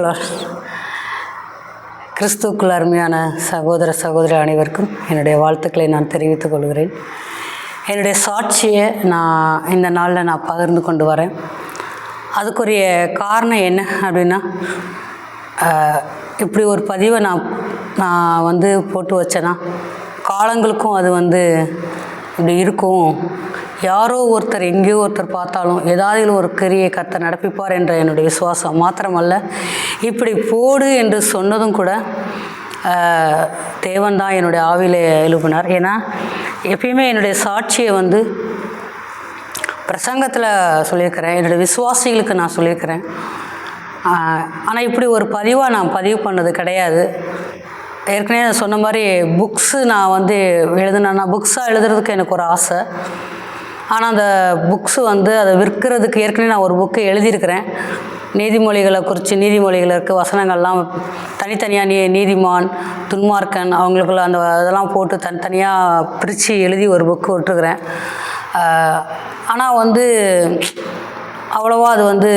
பிரைஸ்லார் கிறிஸ்துக்குள் அருமையான சகோதர சகோதரி அனைவருக்கும் என்னுடைய வாழ்த்துக்களை நான் தெரிவித்துக் கொள்கிறேன். என்னுடைய சாட்சியை நான் இந்த நாளில் நான் பகிர்ந்து கொண்டு வரேன். அதுக்குரிய காரணம் என்ன அப்படின்னா இப்படி ஒரு பதிவை நான் நான் வந்து போட்டு வச்சேன்னா காலங்களுக்கும் அது வந்து இப்படி இருக்கும். யாரோ ஒருத்தர் எங்கேயோ ஒருத்தர் பார்த்தாலும் ஏதாவது ஒரு கிரியை கத்த நடப்பிப்பார் என்ற என்னுடைய விசுவாசம் மாத்திரமல்ல. இப்படி போடு என்று சொன்னதும் கூட தேவன் தான் என்னுடைய ஆவியில் எழுப்பினார். ஏன்னா எப்பயுமே என்னுடைய சாட்சியை வந்து பிரசங்கத்தில் சொல்லியிருக்கிறேன். என்னுடைய விசுவாசிகளுக்கு நான் சொல்லியிருக்கிறேன். ஆனால் இப்படி ஒரு பதிவாக நான் பதிவு பண்ணது கிடையாது. ஏற்கனவே நான் சொன்ன மாதிரி புக்ஸு நான் வந்து எழுதுனேன்னா புக்ஸாக எழுதுறதுக்கு எனக்கு ஒரு ஆசை. ஆனால் அந்த புக்ஸு வந்து அதை விற்கிறதுக்கு ஏற்கனவே நான் ஒரு புக்கு எழுதியிருக்கிறேன். நீதிமொழிகளை குறித்து நீதிமொழிகள் இருக்க வசனங்கள்லாம் தனித்தனியாக நீ நீதிமான் துன்மார்க்கன் அவங்களுக்குள்ள அந்த இதெல்லாம் போட்டு தனித்தனியாக பிரித்து எழுதி ஒரு புக்கு விட்டுருக்குறேன். ஆனால் வந்து அவ்வளோவா அது வந்து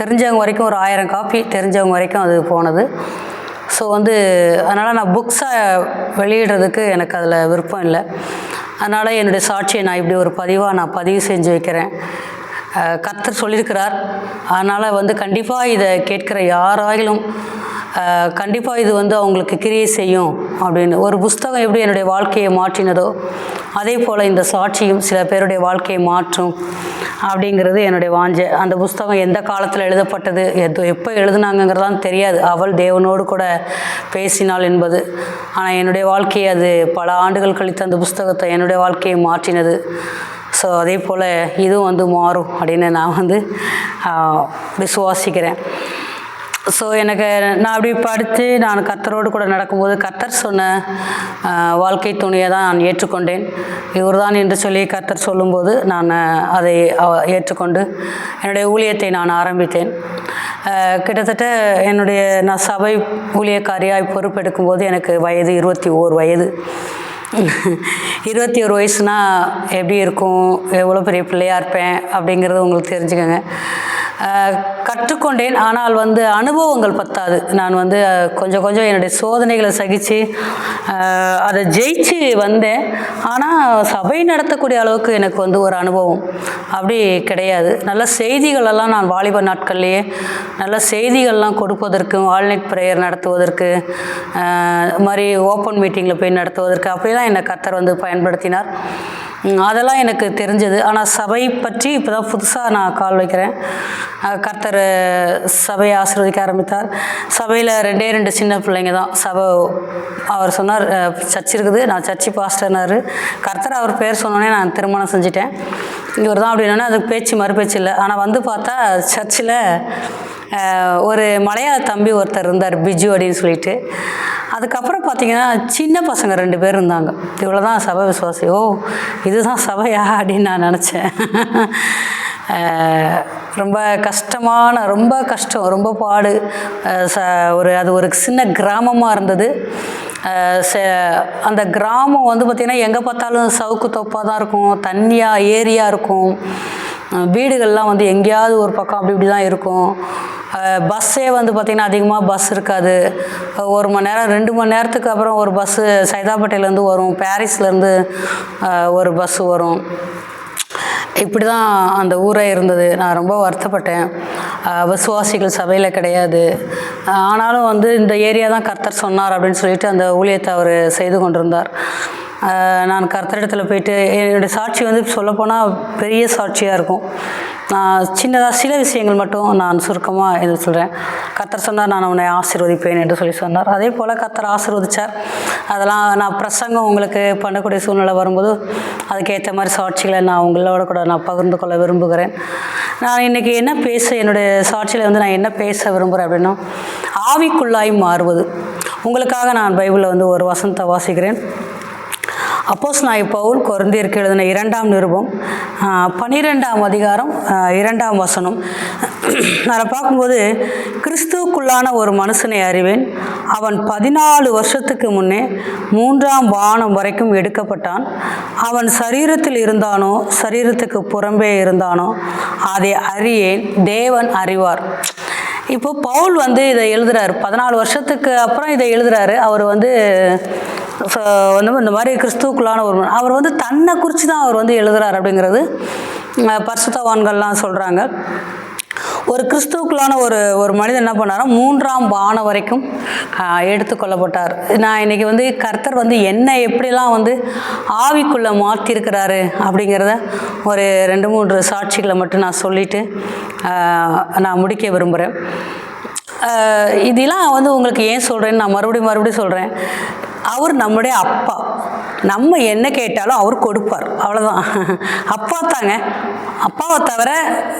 தெரிஞ்சவங்க வரைக்கும் ஒரு ஆயிரம் காப்பி தெரிஞ்சவங்க வரைக்கும் அது போனது. ஸோ வந்து அதனால் நான் புக்ஸை வெளியிடுறதுக்கு எனக்கு அதில் விருப்பம் இல்லை. அதனால் என்னுடைய சாட்சியை நான் இப்படி ஒரு பதிவாக நான் பதிவு செஞ்சு வைக்கிறேன். கத்தர் கர்த்தர் சொல்லியிருக்கிறார். அதனால் வந்து கண்டிப்பாக இதை கேட்கிற யாராயிலும் கண்டிப்பாக இது வந்து அவங்களுக்கு கிரியை செய்யும் அப்படின்னு. ஒரு புஸ்தகம் எப்படி என்னுடைய வாழ்க்கையை மாற்றினதோ அதே போல் இந்த சாட்சியும் சில பேருடைய வாழ்க்கையை மாற்றும் அப்படிங்கிறது என்னுடைய வாஞ்சை. அந்த புஸ்தகம் எந்த காலத்தில் எழுதப்பட்டது எது எப்போ எழுதுனாங்கங்கிறதான் தெரியாது. அவள் தேவனோடு கூட பேசினாள் என்பது. ஆனால் என்னுடைய வாழ்க்கையை அது பல ஆண்டுகள் கழித்து அந்த புஸ்தகத்தை என்னுடைய வாழ்க்கையை மாற்றினது. ஸோ அதே போல் இதுவும் வந்து மாறும் அப்படின்னு நான் வந்து விசுவாசிக்கிறேன். ஸோ எனக்கு நான் அப்படி படித்து நான் கர்த்தரோடு கூட நடக்கும்போது கர்த்தர் சொன்ன வாழ்க்கை துணையை தான் நான் ஏற்றுக்கொண்டேன். இவர்தான் என்று சொல்லி கர்த்தர் சொல்லும்போது நான் அதை ஏற்றுக்கொண்டு என்னுடைய ஊழியத்தை நான் ஆரம்பித்தேன். கிட்டத்தட்ட என்னுடைய நான் சபை ஊழியக்காரியாய் பொறுப்பெடுக்கும்போது எனக்கு வயது இருபத்தி ஓர் வயது. இருபத்தி ஒரு வயசுனால் எப்படி இருக்கும் எவ்வளோ பெரிய பிள்ளையாக இருப்பேன் அப்படிங்கிறது உங்களுக்கு தெரிஞ்சுக்கோங்க. கற்றுக்கொண்டேன். ஆனால் வந்து அனுபவங்கள் பத்தாது. நான் வந்து கொஞ்சம் கொஞ்சம் என்னுடைய சோதனைகளை சகித்து அதை ஜெயிச்சு வந்தேன். ஆனால் சபை நடத்தக்கூடிய அளவுக்கு எனக்கு வந்து ஒரு அனுபவம் அப்படி கிடையாது. நல்ல செய்திகளெல்லாம் நான் வாலிப நாட்கள்லேயே நல்ல செய்திகள்லாம் கொடுப்பதற்கு வால்நெட் ப்ரேயர் நடத்துவதற்கு இது மாதிரி ஓப்பன் மீட்டிங்கில் போய் நடத்துவதற்கு அப்படிலாம் என்னை கத்தர் வந்து பயன்படுத்தினார். அதெல்லாம் எனக்கு தெரிஞ்சது. ஆனால் சபை பற்றி இப்போ தான் புதுசாக நான் கால் வைக்கிறேன். கர்த்தர் சபையை ஆசீர்வதிக்க ஆரம்பித்தார். சபையில் ரெண்டே ரெண்டு சின்ன பிள்ளைங்க தான் சபை அவர் சொன்னார் சர்ச் இருக்குது. நான் சர்ச்சு பாஸ்டர்னாரு. கர்த்தர் அவர் பேர் சொன்னோன்னே நான் திருமணம் செஞ்சுட்டேன். இவர் தான் அப்படின்னா அதுக்கு பேச்சு மறுபேச்சு இல்லை. ஆனால் வந்து பார்த்தா சர்ச்சில் ஒரு மலையாள தம்பி ஒருத்தர் இருந்தார் பிஜு அப்படின்னு சொல்லிட்டு. அதுக்கப்புறம் பார்த்தீங்கன்னா சின்ன பசங்க ரெண்டு பேர் இருந்தாங்க. இவ்வளோ தான் சபை விசுவாசி. ஓ இதுதான் சபையா அப்படின்னு நான் நினச்சேன். ரொம்ப கஷ்டமான ரொம்ப கஷ்டம் ரொம்ப பாடு. ச ஒரு அது ஒரு சின்ன கிராமமாக இருந்தது. ச- அந்த கிராமம் வந்து பார்த்திங்கன்னா எங்கே பார்த்தாலும் சவுக்கு தொப்பாக தான் இருக்கும் தண்ணியாக ஏரியாக இருக்கும். வீடுகள்லாம் வந்து எங்கேயாவது ஒரு பக்கம் அப்படி இப்படி தான் இருக்கும். பஸ்ஸே வந்து பார்த்திங்கன்னா அதிகமாக பஸ் இருக்காது. ஒரு மணி நேரம் ரெண்டு மணி நேரத்துக்கு அப்புறம் ஒரு பஸ்ஸு சைதாப்பேட்டையிலேருந்து வரும். பாரிஸ்லேருந்து ஒரு பஸ்ஸு வரும். இப்படி தான் அந்த ஊரே இருந்தது. நான் ரொம்ப வருத்தப்பட்டேன். விசுவாசிகள் சபையில் கிடையாது. ஆனாலும் வந்து இந்த ஏரியா தான் கர்த்தர் சொன்னார் அப்படின்னு சொல்லிட்டு அந்த ஊழியத்தை அவர் செய்து கொண்டிருந்தார். நான் கர்த்தரிடத்தில் போயிட்டு என்னுடைய சாட்சி வந்து சொல்லப்போனால் பெரிய சாட்சியாக இருக்கும். நான் சின்னதாக சில விஷயங்கள் மட்டும் நான் சுருக்கமாக இது சொல்கிறேன் கர்த்தர் சொன்னார் நான் உன்னை ஆசீர்வதிப்பேன் என்று சொல்லி சொன்னார். அதே போல் கர்த்தர் ஆசீர்வதிச்சார். அதெல்லாம் நான் பிரசங்கம் உங்களுக்கு பண்ணக்கூடிய சூழ்நிலை வரும்போது அதுக்கேற்ற மாதிரி சாட்சிகளை நான் உங்களோட கூட நான் பகிர்ந்து கொள்ள விரும்புகிறேன். நான் இன்றைக்கி என்ன பேச என்னுடைய சாட்சியில் வந்து நான் என்ன பேச விரும்புகிறேன் அப்படின்னா ஆவிக்குள்ளாய் மாறுவது. உங்களுக்காக நான் பைபிளில் வந்து ஒரு வசனத்தை வாசிக்கிறேன். அப்போஸ் நாய் பவுல் கொருந்தியருக்கு எழுதின இரண்டாம் நிருபம் பனிரெண்டாம் அதிகாரம் இரண்டாம் வசனம். அதை பார்க்கும்போது கிறிஸ்துவுக்குள்ளான ஒரு மனுஷனை அறிவேன். அவன் பதினாலு வருஷத்துக்கு முன்னே மூன்றாம் வானம் வரைக்கும் எடுக்கப்பட்டான். அவன் சரீரத்தில் இருந்தானோ சரீரத்துக்கு புறம்பே இருந்தானோ அதை அறியேன். தேவன் அறிவார். இப்போ பவுல் வந்து இதை எழுதுறாரு. பதினாலு வருஷத்துக்கு அப்புறம் இதை எழுதுறாரு. அவர் வந்து வந்து இந்த மாதிரி கிறிஸ்துவுக்குள்ளான ஒரு அவர் வந்து தன்னை குறித்து தான் அவர் வந்து எழுதுறாரு அப்படிங்கிறது பர்சுத்தவான்கள்லாம் பரிசுத்தவான்கள்லாம் சொல்கிறாங்க ஒரு கிறிஸ்துவுக்குள்ளான ஒரு ஒரு மனிதன் என்ன பண்ணாரோ மூன்றாம் வானம் வரைக்கும் எடுத்துக்கொள்ளப்பட்டார் நான் இன்றைக்கி வந்து கர்த்தர் வந்து என்ன எப்படிலாம் வந்து ஆவிக்குள்ளே மாற்றிருக்கிறாரு அப்படிங்கிறத ஒரு ரெண்டு மூன்று சாட்சிகளை மட்டும் நான் சொல்லிட்டு நான் முடிக்க விரும்புகிறேன் இதெல்லாம் வந்து உங்களுக்கு ஏன் சொல்கிறேன்னு நான் மறுபடியும் மறுபடியும் சொல்கிறேன் அவர் நம்முடைய அப்பா. நம்ம என்ன கேட்டாலும் அவர் கொடுப்பார். அவ்வளோதான் அப்பா தாங்க. அப்பாவை தவிர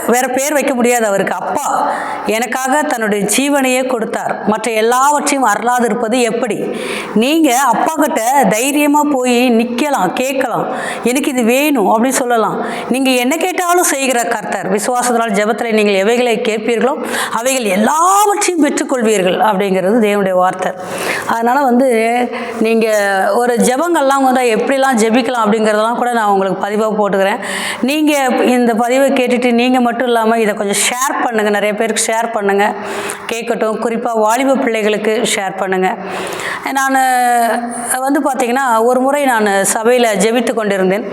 வேற பேர் வைக்க முடியாது அவருக்கு. அப்பா எனக்காக தன்னுடைய ஜீவனையே கொடுத்தார். மற்ற எல்லாவற்றையும் அருளாது இருப்பது எப்படி? நீங்கள் அப்பா கிட்ட தைரியமாக போய் நிற்கலாம் கேட்கலாம். எனக்கு இது வேணும் அப்படின்னு சொல்லலாம். நீங்கள் என்ன கேட்டாலும் செய்கிற கர்த்தர். விசுவாசத்தினால் ஜெபத்தில் நீங்கள் எவைகளை கேட்பீர்களோ அவைகள் எல்லாவற்றையும் பெற்றுக்கொள்வீர்கள் அப்படிங்கிறது தேவனுடைய வார்த்தை. அதனால் வந்து நீங்கள் ஒரு ஜெபங்கள்லாம் வந்து எப்படிலாம் ஜெபிக்கலாம் அப்படிங்கிறதெல்லாம் கூட நான் உங்களுக்கு பதிவாக போட்டுக்கிறேன். நீங்கள் இந்த பதிவை கேட்டுட்டு நீங்கள் மட்டும் இல்லாமல் இதை கொஞ்சம் ஷேர் பண்ணுங்கள் நிறைய பேருக்கு ஷேர் பண்ணுங்கள் கேட்கட்டும். குறிப்பாக வாலிப பிள்ளைகளுக்கு ஷேர் பண்ணுங்கள் நான் வந்து பார்த்திங்கன்னா ஒரு முறை நான் சபையில் ஜெபித்து கொண்டிருந்தேன்.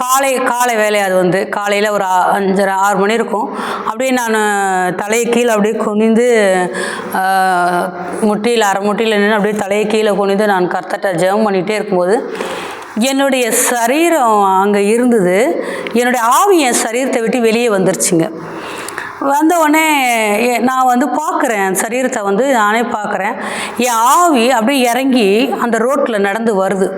காலை காலை வேலை அது வந்து. காலையில் ஒரு அஞ்சரை ஆறு மணி இருக்கும். அப்படியே நான் தலையை கீழே அப்படியே குனிந்து முட்டியில் அரை முட்டியில் நின்று அப்படியே தலையை கீழே குனிந்து நான் கர்த்தட்ட ஜெபம் பண்ணிகிட்டே இருக்கும்போது என்னுடைய சரீரம் அங்கே இருந்தது. என்னுடைய ஆவி என் சரீரத்தை விட்டு வெளியே வந்துருச்சுங்க. வந்த உடனே நான் வந்து பார்க்குறேன். சரீரத்தை வந்து நானே பார்க்குறேன். என் ஆவி அப்படியே இறங்கி அந்த ரோட்டில் நடந்து வருது.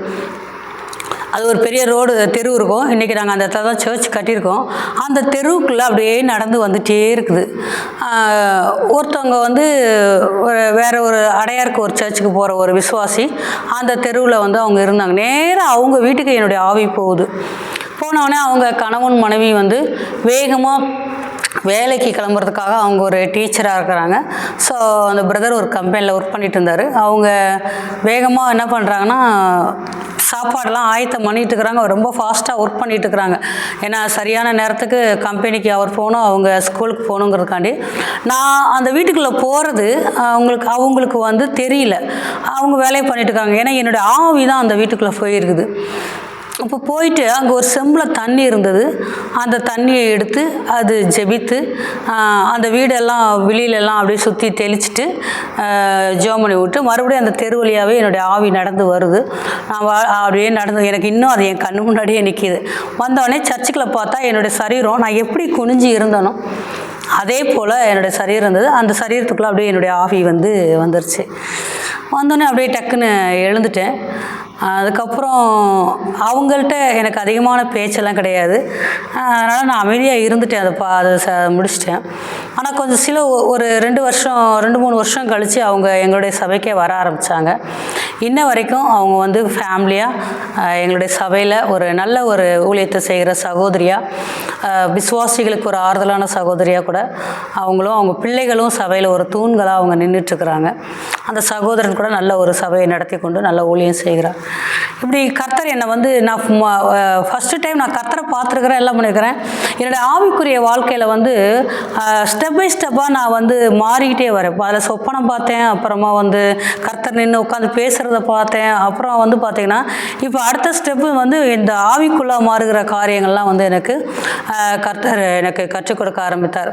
அது ஒரு பெரிய ரோடு தெரு இருக்கும். இன்றைக்கி நாங்கள் அந்த இடத்துல தான் சர்ச் கட்டியிருக்கோம். அந்த தெருவுக்குள்ளே அப்படியே நடந்து வந்துகிட்டே இருக்குது. ஒருத்தவங்க வந்து ஒரு வேறு ஒரு அடையாருக்கு ஒரு சர்ச்சுக்கு போகிற ஒரு விசுவாசி அந்த தெருவில் வந்து அவங்க இருந்தாங்க. நேராக அவங்க வீட்டுக்கு என்னுடைய ஆவி போகுது. போனவுடனே அவங்க கணவன் மனைவி வந்து வேகமாக வேலைக்கு கிளம்புறதுக்காக அவங்க ஒரு டீச்சராக இருக்கிறாங்க. ஸோ அந்த பிரதர் ஒரு கம்பெனியில் ஒர்க் பண்ணிட்டு இருந்தார். அவங்க வேகமாக என்ன பண்ணுறாங்கன்னா சாப்பாடெல்லாம் ஆயத்தம் பண்ணிட்டு இருக்கிறாங்க. ரொம்ப ஃபாஸ்ட்டாக ஒர்க் பண்ணிட்டு இருக்கிறாங்க. ஏன்னா சரியான நேரத்துக்கு கம்பெனிக்கு அவர் போகணும் அவங்க ஸ்கூலுக்கு போகணுங்கிறதுக்காண்டி. நான் அந்த வீட்டுக்குள்ளே போகிறது அவங்களுக்கு அவங்களுக்கு வந்து தெரியல. அவங்க வேலையை பண்ணிட்டு இருக்காங்க. ஏன்னா என்னுடைய ஆவி தான் அந்த வீட்டுக்குள்ளே போயிருக்குது. அப்போ போயிட்டு அங்கே ஒரு செம்பில் தண்ணி இருந்தது. அந்த தண்ணியை எடுத்து அது ஜெபித்து அந்த வீடெல்லாம் வெளியிலெல்லாம் அப்படியே சுற்றி தெளிச்சிட்டு ஜோமணி விட்டு மறுபடியும் அந்த தெரு வழியாகவே என்னுடைய ஆவி நடந்து வருது. நான் அப்படியே நடந்து எனக்கு இன்னும் அது என் கண்ணு முன்னாடியே நிற்கிது வந்தோடனே சர்ச்சுக்குள்ள பார்த்தா என்னுடைய சரீரம் நான் எப்படி குனிஞ்சு இருந்தனோ அதே போல் என்னுடைய சரீரம் இருந்தது. அந்த சரீரத்துக்குள்ளே அப்படியே என்னுடைய ஆவி வந்து வந்துருச்சு. வந்தோடனே அப்படியே டக்குன்னு எழுந்துட்டேன். அதுக்கப்புறம் அவங்கள்ட்ட எனக்கு அதிகமான பேச்செல்லாம் கிடையாது. அதனால் நான் அமைதியாக இருந்துட்டேன். அதை பா அதை ச முடிச்சிட்டேன். ஆனால் கொஞ்சம் சில ஒரு ரெண்டு வருஷம் ரெண்டு மூணு வருஷம் கழித்து அவங்க எங்களுடைய சபைக்கே வர ஆரம்பித்தாங்க இன்ன வரைக்கும் அவங்க வந்து ஃபேமிலியாக எங்களுடைய சபையில் ஒரு நல்ல ஒரு ஊழியத்தை செய்கிற சகோதரியாக விசுவாசிகளுக்கு ஒரு ஆறுதலான சகோதரியாக கூட அவங்களும் அவங்க பிள்ளைகளும் சபையில் ஒரு தூண்களாக அவங்க நின்றுட்டுருக்குறாங்க அந்த சகோதரன் கூட நல்ல ஒரு சபையை நடத்தி கொண்டு நல்ல ஊழியம் செய்கிறார். இப்படி கர்த்தர் என்னை வந்து நான் ஃபஸ்ட்டு டைம் நான் கர்த்தரை பார்த்துருக்குறேன் எல்லாம் பண்ணியிருக்கிறேன். என்னுடைய ஆவிக்குரிய வாழ்க்கையில் வந்து ஸ்டெப் பை ஸ்டெப்பாக நான் வந்து மாறிக்கிட்டே வரேன். இப்போ அதில் சொப்பனம் பார்த்தேன் அப்புறமா வந்து கர்த்தர் நின்று உட்காந்து பேசுகிறத பார்த்தேன். அப்புறம் வந்து பார்த்திங்கன்னா இப்போ அடுத்த ஸ்டெப்பு வந்து இந்த ஆவிக்குள்ளே மாறுகிற காரியங்கள்லாம் வந்து எனக்கு கர்த்தர் எனக்கு கற்றுக் கொடுக்க ஆரம்பித்தார்.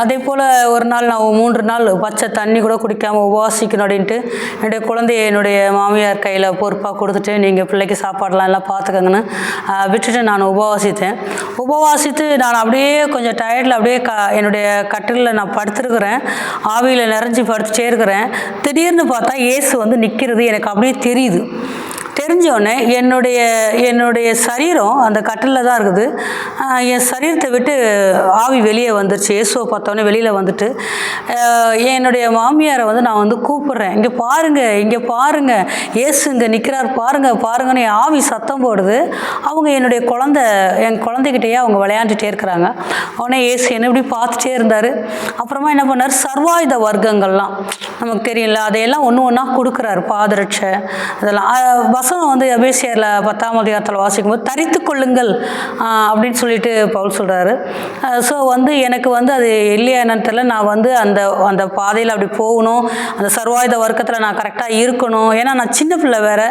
அதே போல் ஒரு நாள் நான் மூன்று நாள் பச்சை தண்ணி கூட குடிக்காமல் உபவாசிக்கணும் அப்படின்ட்டு என்னுடைய குழந்தைய என்னுடைய மாமியார் கையில் பொறுப்பாக கொடுத்துட்டு நீங்கள் பிள்ளைக்கு சாப்பாடெலாம் எல்லாம் பார்த்துக்கங்கன்னு விட்டுட்டு நான் உபவாசித்தேன். உபவாசித்து நான் அப்படியே கொஞ்சம் டயர்டில் அப்படியே க என்னுடைய கட்டிலில் நான் படுத்துருக்குறேன். ஆவியில் நிறைஞ்சு படுத்துட்டே இருக்கிறேன் திடீர்னு பார்த்தா இயேசு வந்து நிற்கிறது எனக்கு அப்படியே தெரியுது. தெரிஞ்சோடனே என்னுடைய என்னுடைய சரீரம் அந்த கட்டிலில் தான் இருக்குது. என் சரீரத்தை விட்டு ஆவி வெளியே வந்துருச்சு. இயேசுவை பார்த்தோன்னே வெளியில் வந்துட்டு என்னுடைய மாமியாரை வந்து நான் வந்து கூப்பிட்றேன். இங்கே பாருங்க இங்கே பாருங்க. இயேசு இங்கே நிற்கிறார் பாருங்க பாருங்கன்னு என் ஆவி சத்தம் போடுது. அவங்க என்னுடைய குழந்த என் குழந்தைகிட்டேயே அவங்க விளையாண்டுட்டே இருக்கிறாங்க. உடனே இயேசு என்ன இப்படி பார்த்துட்டே இருந்தார். அப்புறமா என்ன பண்ணார்? சர்வாயுத வர்க்கங்கள்லாம் நமக்கு தெரியல அதையெல்லாம் ஒன்று ஒன்றா கொடுக்குறாரு. பாதரட்சை இதெல்லாம் வசனம் வந்து எபேசியரில் பத்தாம் அதிகாரத்தில் வாசிக்கும்போது தரித்து கொள்ளுங்கள் அப்படின்னு சொல்லிட்டு பவுல் சொல்கிறாரு ஸோ வந்து எனக்கு வந்து அது இல்லையா என்னன்னு தெரியல. நான் வந்து அந்த அந்த பாதையில் அப்படி போகணும். அந்த சர்வாயுத வர்க்கத்தில் நான் கரெக்டாக இருக்கணும். ஏன்னா நான் சின்ன பிள்ளை வேற.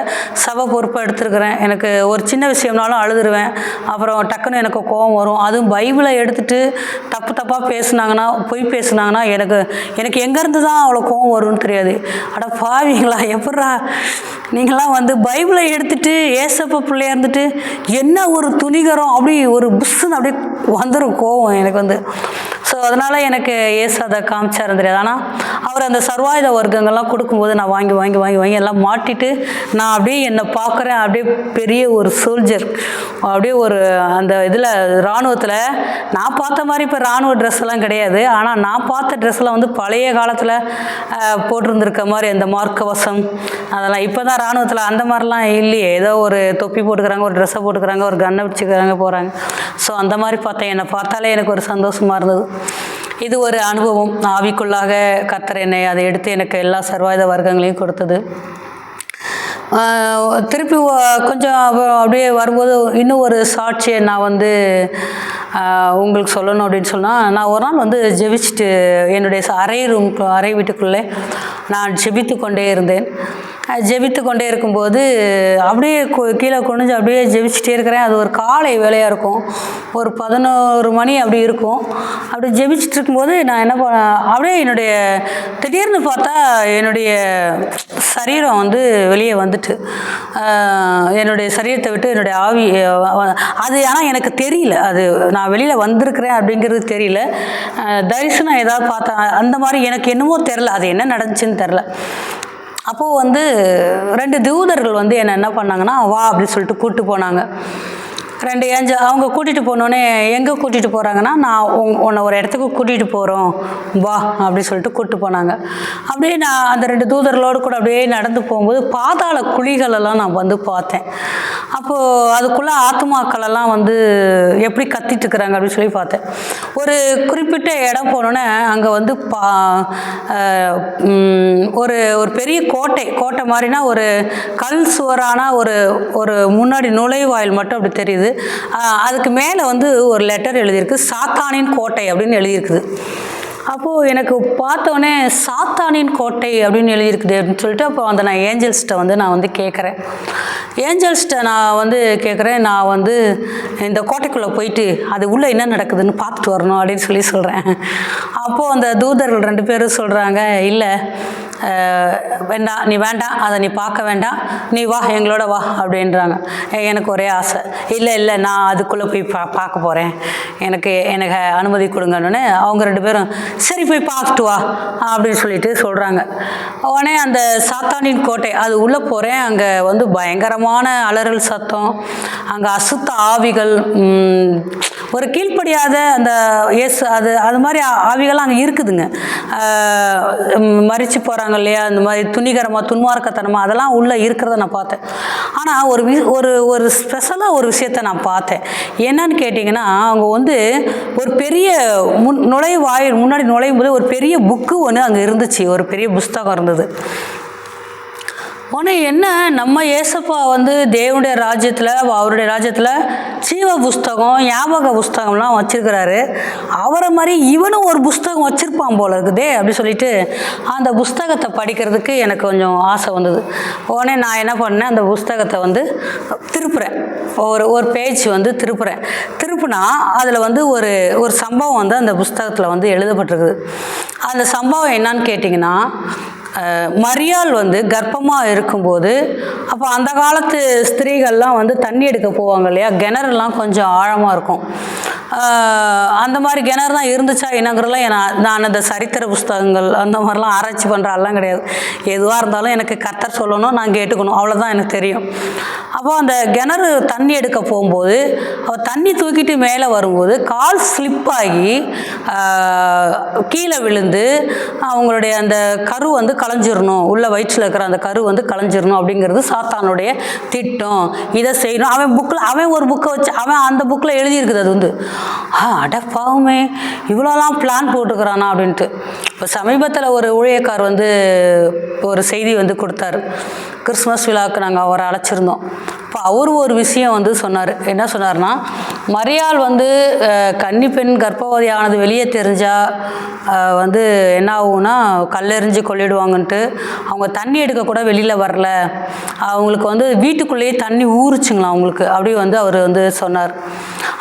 சபை பொறுப்பை எடுத்திருக்கிறேன். எனக்கு ஒரு சின்ன விஷயம்னாலும் அழுதுருவேன். அப்புறம் டக்குன்னு எனக்கு கோபம் வரும். அதுவும் பைபிளை எடுத்துட்டு தப்பு தப்பாக பேசுனாங்கன்னா பொய் பேசுனாங்கன்னா எனக்கு எனக்கு எங்கேருந்து தான் அவ்வளோ கோபம் வரும்னு தெரியாது. அட பாவிங்களா எப்படா நீங்களாம் வந்து பை பைபிளை எடுத்துட்டு ஏசப்ப பிள்ளையா இருந்துட்டு என்ன ஒரு துணிகரம் அப்படி ஒரு புஷ்ஷுன்னு அப்படியே வந்துடும் கோவம் எனக்கு வந்து. ஸோ அதனால் எனக்கு ஏசு அதை காமிச்சார் தெரியாது. ஆனால் அப்புறம் அந்த சர்வாயுத வர்க்கங்கள்லாம் கொடுக்கும்போது நான் வாங்கி வாங்கி வாங்கி வாங்கி எல்லாம் மாட்டிட்டு நான் அப்படியே என்னை பார்க்குறேன். அப்படியே பெரிய ஒரு சோல்ஜர் அப்படியே ஒரு அந்த இதில் இராணுவத்தில் நான் பார்த்த மாதிரி இப்போ இராணுவ ட்ரெஸ் எல்லாம் கிடையாது. ஆனால் நான் பார்த்த ட்ரெஸ்ஸில் வந்து பழைய காலத்தில் போட்டிருந்திருக்க மாதிரி அந்த மார்க்கவசம் அதெல்லாம். இப்போ தான் இராணுவத்தில் அந்த மாதிரிலாம் இல்லையே. ஏதோ ஒரு தொப்பி போட்டுக்கிறாங்க ஒரு ட்ரெஸ்ஸை போட்டுக்கிறாங்க ஒரு கன்னை வச்சுக்கிறாங்க போகிறாங்க ஸோ அந்த மாதிரி பார்த்தேன். என்னை பார்த்தாலே எனக்கு ஒரு சந்தோஷமாக இருந்தது. இது ஒரு அனுபவம். ஆவிக்குள்ளாக கத்தர் என்னை அதை எடுத்து எனக்கு எல்லா சர்வாயுத வர்க்கங்களையும் கொடுத்தது. திருப்பி கொஞ்சம் அப்படியே வரும்போது இன்னும் ஒரு சாட்சியை நான் வந்து உங்களுக்கு சொல்லணும் அப்படின்னு சொன்னால் நான் ஒரு நாள் வந்து ஜெபிச்சுட்டு என்னுடைய அறை ரூம் அறை வீட்டுக்குள்ளே நான் ஜெபித்து கொண்டே இருந்தேன். ஜெபித்து கொண்டே இருக்கும்போது அப்படியே கு- கீழே குனிஞ்சு அப்படியே ஜெபிச்சுட்டே இருக்கிறேன். அது ஒரு காலை வேலையாக இருக்கும். ஒரு பதினோரு மணி அப்படி இருக்கும். அப்படி ஜெபிச்சுட்டு இருக்கும்போது நான் என்ன பண்ண அப்படியே என்னுடைய திடீர்னு பார்த்தா என்னுடைய சரீரம் வந்து வெளியே வந்துட்டு என்னுடைய சரீரத்தை விட்டு என்னுடைய ஆவி அது ஆனால் எனக்கு தெரியல. அது நான் வெளியில் வந்திருக்கிறேன் அப்படிங்கிறது தெரியல. தரிசனம் ஏதாவது பார்த்தேன் அந்த மாதிரி எனக்கு என்னமோ தெரில அது என்ன நடந்துச்சுன்னு தெரில அப்போது வந்து ரெண்டு தூதர்கள் வந்து என்னை என்ன பண்ணாங்கன்னா வா அப்படின்னு சொல்லிட்டு கூப்பிட்டு போனாங்க. ரெண்டு ஏஞ்சு அவங்க கூட்டிகிட்டு போனோடனே எங்கே கூட்டிகிட்டு போகிறாங்கன்னா நான் உங் உன்னை ஒரு இடத்துக்கு கூட்டிகிட்டு போகிறோம் வா அப்படி சொல்லிட்டு கூப்பிட்டு போனாங்க. அப்படியே நான் அந்த ரெண்டு தூதர்களோடு கூட அப்படியே நடந்து போகும்போது பாதாள குழிகளெல்லாம் நான் வந்து பார்த்தேன். அப்போது அதுக்குள்ளே ஆத்மாக்களெல்லாம் வந்து எப்படி கத்திட்டு இருக்கிறாங்க அப்படின்னு சொல்லி பார்த்தேன். ஒரு குறிப்பிட்ட இடம் போனோன்னே அங்கே வந்து பா ஒரு ஒரு பெரிய கோட்டை கோட்டை மாதிரினா ஒரு கல் சுவரான ஒரு ஒரு முன்னாடி நுழைவாயில் மட்டும் அப்படி தெரியுது. அதுக்கு மேலே வந்து ஒரு லெட்டர் எழுதியிருக்கு சாத்தானின் கோட்டை அப்படின்னு எழுதியிருக்குது. அப்போது எனக்கு பார்த்தோன்னே சாத்தானின் கோட்டை அப்படின்னு எழுதியிருக்குது அப்படின்னு சொல்லிட்டு அப்போ அந்த நான் ஏஞ்சல்ஸ்கிட்ட வந்து நான் வந்து கேட்குறேன். ஏஞ்சல்ஸ்கிட்ட நான் வந்து கேட்குறேன் நான் வந்து இந்த கோட்டைக்குள்ளே போயிட்டு அது உள்ளே என்ன நடக்குதுன்னு பார்த்துட்டு வரணும் அப்படின்னு சொல்லி சொல்கிறேன் அப்போது அந்த தூதர்கள் ரெண்டு பேரும் சொல்கிறாங்க இல்லை வேண்டாம் நீ வேண்டாம் அதை நீ பார்க்க வேண்டாம் நீ வா எங்களோட வா அப்படின்றாங்க. எனக்கு ஒரே ஆசை. இல்லை இல்லை நான் அதுக்குள்ளே போய் பா பார்க்க போகிறேன் எனக்கு எனக்கு அனுமதி கொடுங்கன்னு. அவங்க ரெண்டு பேரும் சரி போய் பார்த்துட்டு வா அப்படின்னு சொல்லிட்டு சொல்கிறாங்க உடனே அந்த சாத்தானின் கோட்டை அது உள்ளே போகிறேன் அங்கே வந்து பயங்கரமான அலறல் சத்தம் அங்கே அசுத்த ஆவிகள் ஒரு கீழ்ப்படியாத அந்த எஸ் அது அது மாதிரி ஆவிகள்லாம் அங்கே இருக்குதுங்க. மறித்து போகிறாங்க இல்லையா? இந்த மாதிரி துணிகரமாக துன்மார்க்கத்தனமாக அதெல்லாம் உள்ளே இருக்கிறத நான் பார்த்தேன். ஆனால் ஒரு வி ஒரு ஒரு ஸ்பெஷலாக ஒரு விஷயத்தை நான் பார்த்தேன். என்னன்னு கேட்டிங்கன்னா அவங்க வந்து ஒரு பெரிய முன் நுழைவாயில் முன்னாடி நுழையும் போது ஒரு பெரிய புக்கு ஒன்று அங்கே இருந்துச்சு. ஒரு பெரிய புஸ்தகம் இருந்தது. உடனே என்ன? நம்ம ஏசப்பா வந்து தேவனுடைய ராஜ்யத்தில் அவருடைய ராஜ்யத்தில் ஜீவ புஸ்தகம் ஞாபக புஸ்தகம்லாம் வச்சுருக்கிறாரு. அவரை மாதிரி இவனும் ஒரு புஸ்தகம் வச்சுருப்பான் போல இருக்குதே அப்படி சொல்லிட்டு அந்த புஸ்தகத்தை படிக்கிறதுக்கு எனக்கு கொஞ்சம் ஆசை வந்தது. உடனே நான் என்ன பண்ணேன்? அந்த புஸ்தகத்தை வந்து திருப்புறேன். ஒரு ஒரு பேஜ் வந்து திருப்புறேன். திருப்புனா அதில் வந்து ஒரு ஒரு சம்பவம் வந்து அந்த புஸ்தகத்தில் வந்து எழுதப்பட்டிருக்குது. அந்த சம்பவம் என்னன்னு கேட்டிங்கன்னா மரியாள் வந்து கர்ப்பமாக இருக்கும்போது அப்போ அந்த காலத்து ஸ்திரீகள்லாம் வந்து தண்ணி எடுக்க போவாங்க இல்லையா? கிணறுலாம் கொஞ்சம் ஆழமாக இருக்கும். அந்த மாதிரி கிணறு தான் இருந்துச்சா என்னங்கிறலாம் நான் நான் அந்த சரித்திர புஸ்தகங்கள் அந்த மாதிரிலாம் ஆராய்ச்சி பண்ணுறாலாம் கிடையாது. எதுவாக இருந்தாலும் எனக்கு கத்தர் சொல்லணும் நான் கேட்டுக்கணும். அவ்வளோதான் எனக்கு தெரியும். அப்போ அந்த கிணறு தண்ணி எடுக்க போகும்போது அவள் தண்ணி தூக்கிட்டு மேலே வரும்போது கால் ஸ்லிப் ஆகி கீழே விழுந்து அவங்களுடைய அந்த கரு வந்து களைஞ்சிடணும் உள்ள வயிற்றில் இருக்கிற அந்த கரு வந்து களைஞ்சிடணும் அப்படிங்கிறது சாத்தானுடைய திட்டம். இதை செய்யணும். அவன் புக்கில் அவன் ஒரு புக்கை வச்சு அவன் அந்த புக்கில் எழுதியிருக்குது அது வந்து. ஆ அட பாவமே இவ்வளோலாம் பிளான் போட்டுக்கிறானா அப்படின்ட்டு. இப்போ சமீபத்தில் ஒரு ஊழியக்கார் வந்து ஒரு செய்தி வந்து கொடுத்தாரு. கிறிஸ்மஸ் விழாவுக்கு நாங்கள் அவரை அழைச்சிருந்தோம். இப்போ அவர் ஒரு விஷயம் வந்து சொன்னார். என்ன சொன்னார்னா மரியாள் வந்து கன்னி பெண் கர்ப்பவதியானது வெளியே தெரிஞ்சால் வந்து என்ன ஆகும்னா கல்லெறிஞ்சு கொள்ளிடுவாங்கன்ட்டு அவங்க தண்ணி எடுக்க கூட வெளியில் வரல. அவங்களுக்கு வந்து வீட்டுக்குள்ளேயே தண்ணி ஊறுச்சுங்களா அவங்களுக்கு அப்படி வந்து அவர் வந்து சொன்னார்.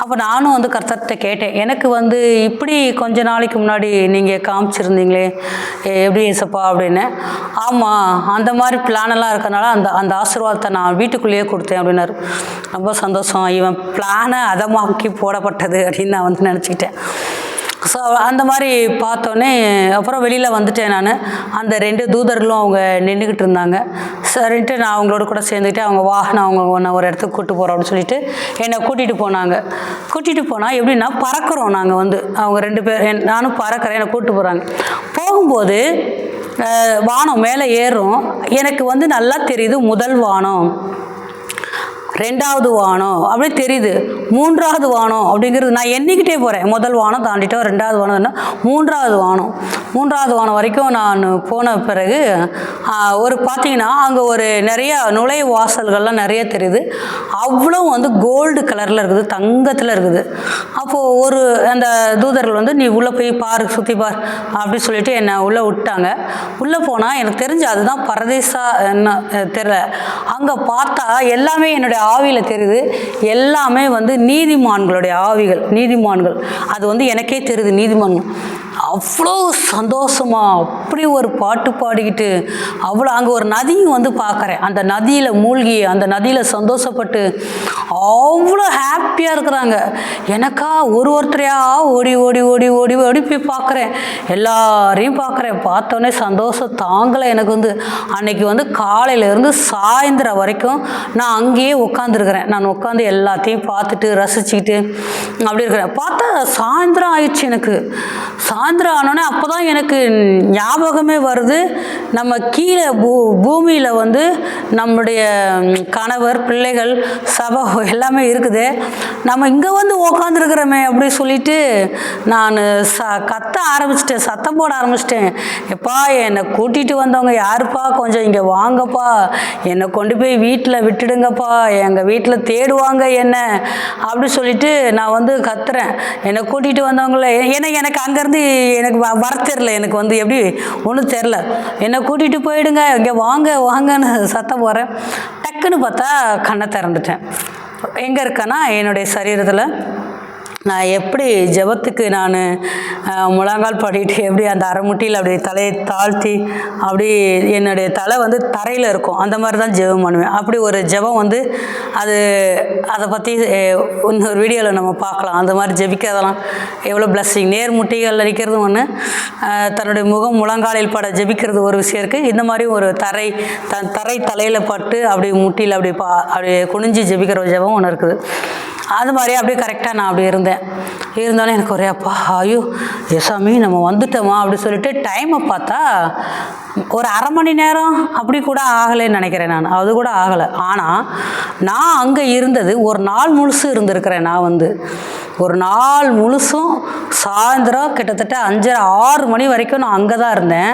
அப்போ நானும் வந்து கர்த்தத்தை கேட்டேன் எனக்கு வந்து இப்படி கொஞ்ச நாளைக்கு முன்னாடி நீங்கள் காமிச்சிருந்தீங்களே எப்படி ஏசப்பா? அப்படின்னு. ஆமாம் அந்த மாதிரி பிளானெல்லாம் அதனால் அந்த அந்த ஆசீர்வாதத்தை நான் வீட்டுக்குள்ளேயே கொடுத்தேன் அப்படின்னாரு. ரொம்ப சந்தோஷம். இவன் பிளானை அதமாக்கி போடப்பட்டது அப்படின்னு நான் வந்து நினச்சிக்கிட்டேன். ஸோ அந்த மாதிரி பார்த்தோன்னே அப்புறம் வெளியில் வந்துட்டேன் நான். அந்த ரெண்டு தூதர்களும் அவங்க நின்றுக்கிட்டு இருந்தாங்க. சரின்ட்டு நான் அவங்களோட கூட சேர்ந்துக்கிட்டு அவங்க வாகனம் அவங்க ஒன்று ஒரு இடத்துக்கு கூப்பிட்டு போகிறோம் அப்படின்னு சொல்லிட்டு என்னை கூட்டிகிட்டு போனாங்க. கூட்டிகிட்டு போனால் எப்படின்னா பறக்கிறோம் நாங்கள் வந்து. அவங்க ரெண்டு பேர் என்- நானும் பறக்கிறேன் என்னை கூப்பிட்டு போகிறாங்க போகும்போது வானம் மேலே ஏறும். எனக்கு வந்து நல்லா தெரியுது முதல் வானம். ரெண்டாவது வானம். அப்படி தெரியுது. மூன்றாவது வானம் அப்படிங்கிறது நான் எண்ணிக்கிட்டே போகிறேன் முதல் வானம் தாண்டிட்டோம். ரெண்டாவது வானம் என்ன மூன்றாவது வானம். மூன்றாவது வானம் வரைக்கும் நான் போன பிறகு ஒரு பார்த்தீங்கன்னா அங்கே ஒரு நிறைய நுழைவு வாசல்கள்லாம் நிறைய தெரியுது. அவ்வளோ வந்து கோல்டு கலரில் இருக்குது. தங்கத்தில் இருக்குது. அப்போது ஒரு அந்த தூதர்கள் வந்து நீ உள்ளே போய் பாரு சுற்றி பார். அப்படின்னு சொல்லிட்டு என்னை உள்ளே விட்டாங்க. உள்ளே போனால் எனக்கு தெரிஞ்சு அதுதான் பரதேசா என்ன தெரில தெரியல. அங்கே பார்த்தா எல்லாமே என்னுடைய ஆவியில் தெரியுது. எல்லாமே வந்து நீதிமான்களுடைய ஆவிகள் நீதிமான்கள். அது வந்து எனக்கே தெரியுது நீதிமான்கள். அவ்வளோ சந்தோஷமாக அப்படி ஒரு பாட்டு பாடிக்கிட்டு அவ்வளோ அங்கே ஒரு நதியும் வந்து பார்க்குறேன். அந்த நதியில் மூழ்கி அந்த நதியில் சந்தோஷப்பட்டு அவ்வளோ ஹாப்பியாக இருக்கிறாங்க. எனக்கா ஒரு ஒருத்தரையா ஓடி ஓடி ஓடி ஓடி ஓடி போய் பார்க்குறேன். எல்லாரையும் பார்க்குறேன். பார்த்தோன்னே சந்தோஷம் தாங்கலை எனக்கு வந்து. அன்னைக்கு வந்து காலையிலேருந்து சாயந்தரம் வரைக்கும் நான் அங்கேயே உட்காந்துருக்கிறேன். நான் உட்காந்து எல்லாத்தையும் பார்த்துட்டு ரசிச்சுக்கிட்டு அப்படி இருக்கிறேன். பார்த்தா சாயந்தரம் ஆயிடுச்சு எனக்கு. சாயந்தரம் ஆனோடனே அப்போ தான் எனக்கு ஞாபகமே வருது. நம்ம கீழே பூ பூமியில் வந்து நம்முடைய கணவர் பிள்ளைகள் சபகம் எல்லாமே இருக்குது. நம்ம இங்கே வந்து உக்காந்துருக்குறோமே அப்படி சொல்லிட்டு நான் ச கத்த ஆரம்பிச்சிட்டேன். சத்தம் போட ஆரம்பிச்சிட்டேன். எப்பா என்னை கூட்டிகிட்டு வந்தவங்க யாருப்பா? கொஞ்சம் இங்கே வாங்கப்பா. என்னை கொண்டு போய் வீட்டில் விட்டுடுங்கப்பா. எங்கள் வீட்டில் தேடுவாங்க என்ன? அப்படி சொல்லிட்டு நான் வந்து கத்துறேன். என்னை கூட்டிகிட்டு வந்தவங்கள ஏன்னா எனக்கு அங்கேருந்து எனக்கு வ- வர தெரில எனக்கு வந்து எப்படி ஒன்றும் தெரில என்னை கூட்டிகிட்டு போயிடுங்க. இங்கே வாங்க வாங்கன்னு சத்தம் போகிறேன் டக்குன்னு பார்த்தா கண்ணை திறந்துட்டேன். எங்கே இருக்கேன்னா என்னுடைய சரீரத்தில் நான் எப்படி ஜெபத்துக்கு நான் முழங்கால் பாடிட்டு எப்படி அந்த அரைமுட்டியில் அப்படி தலையை தாழ்த்தி அப்படி என்னுடைய தலை வந்து தரையில் இருக்கும். அந்த மாதிரி தான் ஜெபம் பண்ணுவேன். அப்படி ஒரு ஜெபம் வந்து அது அதை பற்றி இன்னொரு வீடியோவில் நம்ம பார்க்கலாம். அந்த மாதிரி ஜெபிக்கிறதெல்லாம் எவ்வளோ பிளஸ்ஸிங் நேர்முட்டிகள் அடிக்கிறது ஒன்று தன்னுடைய முகம் முழங்காலில் பட ஜெபிக்கிறது ஒரு விஷயம் இருக்குது இந்த மாதிரி ஒரு தரை தன் தரை தலையில் பட்டு அப்படி முட்டியில் அப்படி பா அப்படி குனிஞ்சு ஜெபிக்கிற ஒரு ஜெபம் ஒன்று இருக்குது. அது மாதிரியே அப்படியே கரெக்டாக நான் அப்படி இருந்தேன். இருந்தாலும் எனக்கு ஒரே அப்பா ஐயோ எசாமி நம்ம வந்துட்டோமா? அப்படி சொல்லிட்டு டைமை பார்த்தா ஒரு அரை மணி நேரம் அப்படி கூட ஆகலைன்னு நினைக்கிறேன் நான். அது கூட ஆகலை. ஆனால் நான் அங்கே இருந்தது ஒரு நாள் முழுசு இருந்திருக்கிறேன் நான் வந்து. ஒரு நாள் முழுசும் சாயந்தரம் கிட்டத்தட்ட அஞ்சரை ஆறு மணி வரைக்கும் நான் அங்கே தான் இருந்தேன்.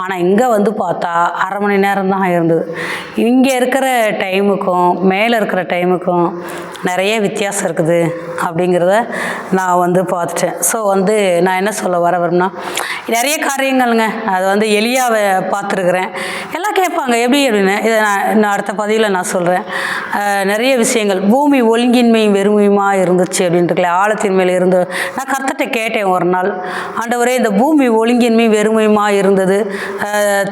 ஆனால் இங்கே வந்து பார்த்தா அரை மணி நேரம் தான் இருந்தது. இங்கே இருக்கிற டைமுக்கும் மேலே இருக்கிற டைமுக்கும் நிறைய வித்தியாசம் இருக்குது அப்படிங்கிறத நான் வந்து பார்த்துட்டேன். ஸோ வந்து நான் என்ன சொல்ல வர வரேன்னா நிறைய காரியங்கள்ங்க. அது வந்து எளியாவை பார்த்துருக்குறேன். எல்லாம் கேட்பாங்க எப்படி அப்படின்னு? இதை நான் இன்னும் அடுத்த பதிவில் நான் சொல்கிறேன் நிறைய விஷயங்கள். பூமி ஒழுங்கின்மையும் வெறுமையுமா இருந்துச்சு அப்படின்ட்டுல ஆழத்தின் மேல் இருந்து. நான் கர்த்தட்ட கேட்டேன் ஒரு நாள். ஆண்டவரே இந்த பூமி ஒழுங்கின்மை வெறுமையுமா இருந்தது?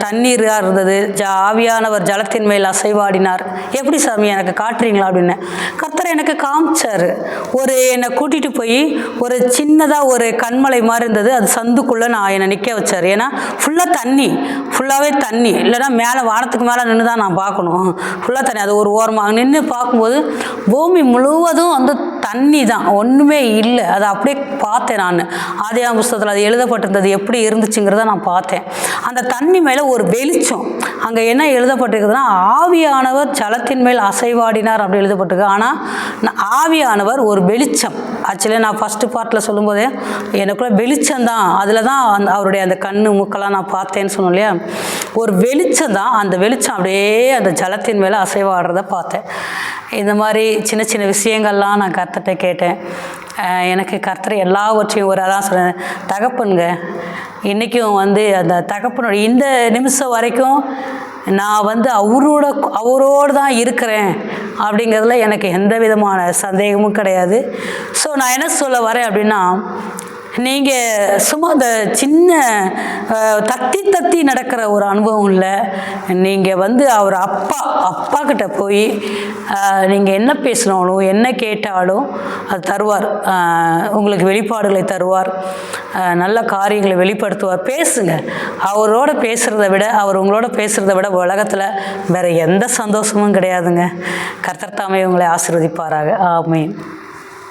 தண்ணீராக இருந்தது? ஜ ஆவியானவர் ஜலத்தின் மேல் அசைவாடினார். எப்படி சாமி எனக்கு காட்டுறீங்களா? அப்படின்னு. கர்த்தர் எனக்கு காமிச்சாரு. ஒரு என்னை கூட்டிகிட்டு போய் ஒரு சின்னதாக ஒரு கண்மலை மாதிரி இருந்தது. அது சந்துக்குள்ளே நான் என்னை நிற்க வச்சார். ஏன்னா ஃபுல்லாக தண்ணி. ஃபுல்லாகவே தண்ணி. இல்லைன்னா மேலே வானத்துக்கு மேலே நின்று தான் நான் பார்க்கணும். ஃபுல்லாக தண்ணி. அது ஒரு ஓரமாக நின்று பார்க்கும்போது பூமி முழுவதும் வந்து தண்ணி தான் ஒன்றுமே இல்லை. அதை அப்படியே பார்த்தேன் நான். ஆதியாம் புஸ்தகத்தில் அது எழுதப்பட்டிருந்தது எப்படி இருந்துச்சுங்கிறத நான் பார்த்தேன். அந்த தண்ணி மேலே ஒரு வெளிச்சம். அங்கே என்ன எழுதப்பட்டிருக்குதுன்னா ஆவியானவர் ஜலத்தின் மேல் அசைவாடினார் அப்படி எழுதப்பட்டிருக்கு. ஆனால் ஆவியானவர் ஒரு வெளிச்சம். ஆக்சுவலி நான் ஃபஸ்ட்டு பார்ட்டில் சொல்லும்போதே எனக்குள்ள வெளிச்சம் தான் அதில் தான் அந்த அவருடைய அந்த கண்ணு மூக்கெல்லாம் நான் பார்த்தேன்னு சொன்னோம் இல்லையா? ஒரு வெளிச்சம் தான் அந்த வெளிச்சம் அப்படியே அந்த ஜலத்தின் மேலே அசைவாடுறத பார்த்தேன். இந்த மாதிரி சின்ன சின்ன விஷயங்கள்லாம் நான் கர்த்தர்கிட்ட கேட்டேன். எனக்கு கர்த்தர் எல்லாவற்றையும் ஒரு அதான் சொன்னேன் தகப்பனுங்க இன்றைக்கும் வந்து அந்த தகப்பனோட இந்த நிமிஷம் வரைக்கும் நான் வந்து அவரோட அவரோடு தான் இருக்கிறேன் அப்படிங்கிறதுல எனக்கு எந்த விதமான சந்தேகமும் கிடையாது. ஸோ நான் என்ன சொல்ல வரேன் அப்படின்னா நீங்கள் சும்மா அந்த சின்ன தத்தி தத்தி நடக்கிற ஒரு அனுபவம் இல்லை. நீங்கள் வந்து அவர் அப்பா அப்பா கிட்ட போய் நீங்கள் என்ன பேசினாலும் என்ன கேட்டாலும் அது தருவார். உங்களுக்கு வெளிப்பாடுகளை தருவார். நல்ல காரியங்களை வெளிப்படுத்துவார். பேசுங்க. அவரோட பேசுகிறத விட அவர் உங்களோட பேசுகிறத விட உலகத்தில் வேறு எந்த சந்தோஷமும் கிடையாதுங்க. கர்த்தர் தாமே உங்களை ஆசிர்வதிப்பாராக. ஆமென்.